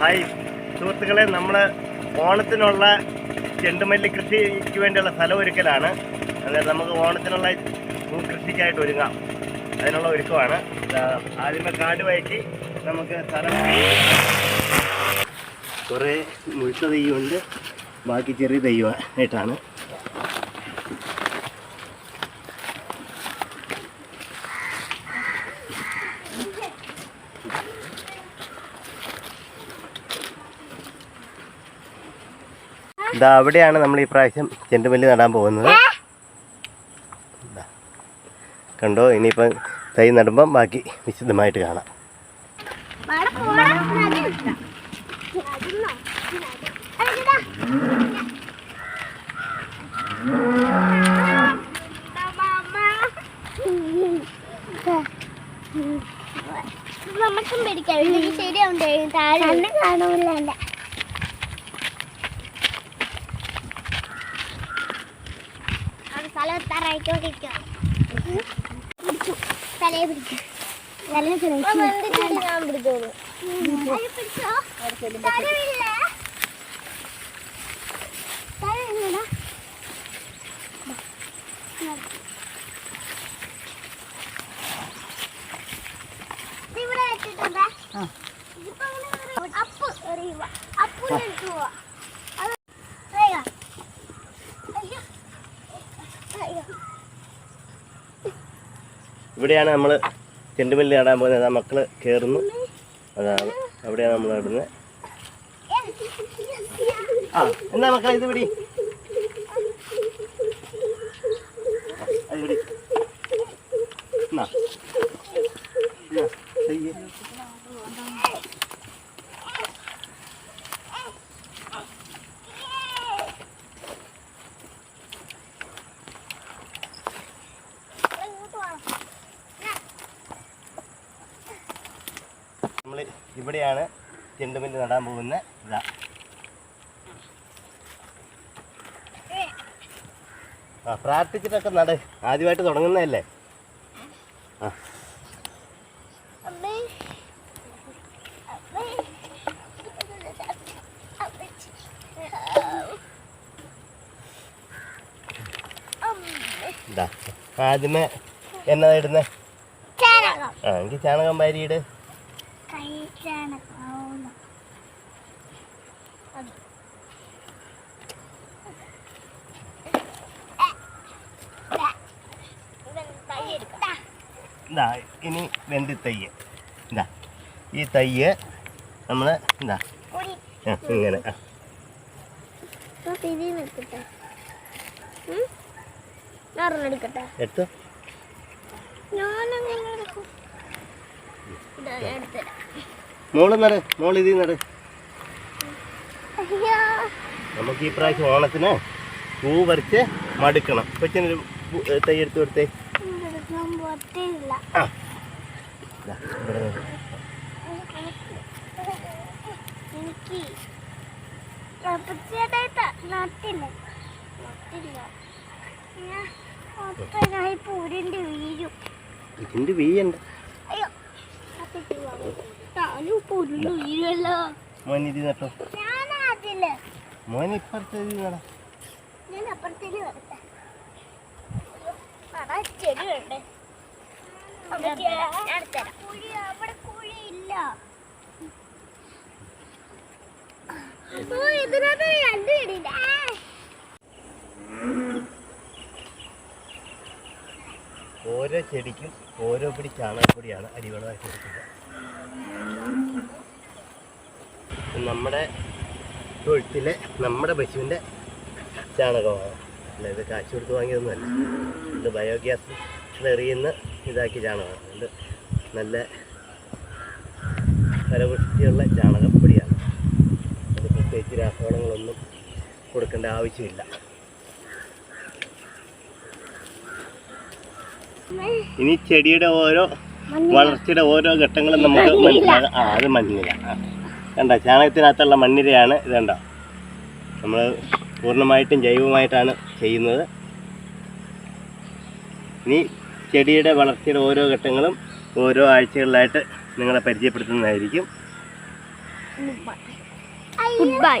Hi. സുഹൃത്തുക്കളെ നമ്മൾ ഓണത്തിനുള്ള ചെണ്ടുമല്ലി കൃഷിക്ക് വേണ്ടിയുള്ള സ്ഥലം ഒരുക്കലാണ്. അതായത് നമുക്ക് ഓണത്തിനുള്ള കൃഷിക്കായിട്ട് ഒരുങ്ങാം. അതിനുള്ള ഒരുക്കമാണ്. ആദ്യമേ കാട് വയറ്റി നമുക്ക് സ്ഥലം കുറേ മുഴുത്ത തെയ്യമുണ്ട്. ബാക്കി ചെറിയ തെയ്യമായിട്ടാണ് ഇതാ അവിടെയാണ് നമ്മൾ ഈ പ്രാവശ്യം ചെണ്ടുമല്ലി നടാൻ പോകുന്നത്. കണ്ടോ ഇനിയിപ്പം തൈ നടുമ്പം ബാക്കി വിശദമായിട്ട് കാണാം നമുക്കും പിടിക്കാം താഴെ കാണൂല എത്താറായിക്കൊണ്ടിരിക്കാം പിടിച്ചു തലയെ പിടിക്കും. ഞാൻ പിടിച്ചോളൂ ഇവിടെ അപ്പ് എറിയുക അപ്പ് എടുത്തു പോവാ അത് വേഗം. അയ്യോ. അയ്യോ. ഇവിടെയാണ് നമ്മൾ ചെണ്ടുമല്ലി നടാൻ പോകുന്നത്. ആ മക്കൾ കയറുന്നു അതാണ് അവിടെയാണ് നമ്മൾ നടുന്നത്. ആ എന്നാ മക്കളെ ഇത് പിടി. അത് പിടി എന്നാ. എന്നാ, ചെയ്യ്. ഇങ്ങോട്ട് വാ. നമ്മൾ ഇവിടെയാണ് ചെണ്ടുമല്ലി നടാൻ പോകുന്ന ഇതാ. ആ പ്രാർത്ഥിച്ചിട്ടൊക്കെ നട. ആദ്യമായിട്ട് തുടങ്ങുന്നതല്ലേ? ആ. ആദ്യമേ എന്നതായിടുന്നേ ചാണകം. ആ എനിക്ക് ചാണകം വാരിയിട്. കൈ ചാണകം. അത്. ഇവൻ കൈ എടുക്കാം. ഇതാ ഇനി വെന്തി തയ്യ്. ഇതാ ഈ തയ്യ് നമ്മൾ ഇതാ ഇങ്ങനെ എടുത്തു? ഞാനങ്ങനെ എടുത്തരാം. മോൾ നട മോൾ ഇതിൽ നട. നമുക്ക് ഈ പ്രാവശ്യം ഓണത്തിന് പൂ പറിച്ച് മടുക്കണം. കൊച്ചിനൊരു തയ്യെടുത്ത് തൈ എടുത്ത് കൊടുത്തേ. ആ. ഇതിന്റെ വീയുണ്ട് അയ്യോ മോൻ നട്ടോ മോൻ ഇപ്പുറത്തെ ഇതിനകത്ത് രണ്ട് ഓരോ ചെടിക്കും ഓരോ പിടി ചാണകപ്പൊടിയാണ് അടിവളമായിട്ട് കൊടുക്കുന്നത്. നമ്മുടെ തൊഴുത്തിലെ നമ്മുടെ പശുവിന്റെ ചാണകമാണ്. അല്ല ഇത് കാശ് കൊടുത്ത് വാങ്ങിയതൊന്നുമല്ല. ഇത് ബയോഗ്യാസ് എറിയുന്ന ഇതാക്കിയ ചാണകമാണ്. ഇത് നല്ല ഫലപുഷ്ടിയുള്ള ചാണകപ്പൊടിയാണ്. അത് പ്രത്യേകിച്ച് രാസവളങ്ങളൊന്നും കൊടുക്കേണ്ട ആവശ്യമില്ല. ഇനി ചെടിയുടെ ഓരോ വളർച്ചയുടെ ഓരോ ഘട്ടങ്ങളും നമുക്ക് മനസ്സിലാകാം ആ അത് ആ. കണ്ട ചാണകത്തിനകത്തുള്ള മണ്ണിരയാണ് ഇത് കണ്ടോ? നമ്മൾ പൂർണമായിട്ടും ജൈവമായിട്ടാണ് ചെയ്യുന്നത്. ഇനി ചെടിയുടെ വളർച്ചയുടെ ഓരോ ഘട്ടങ്ങളും ഓരോ ആഴ്ചകളിലായിട്ട് നിങ്ങളെ പരിചയപ്പെടുത്തുന്നതായിരിക്കും. Good bye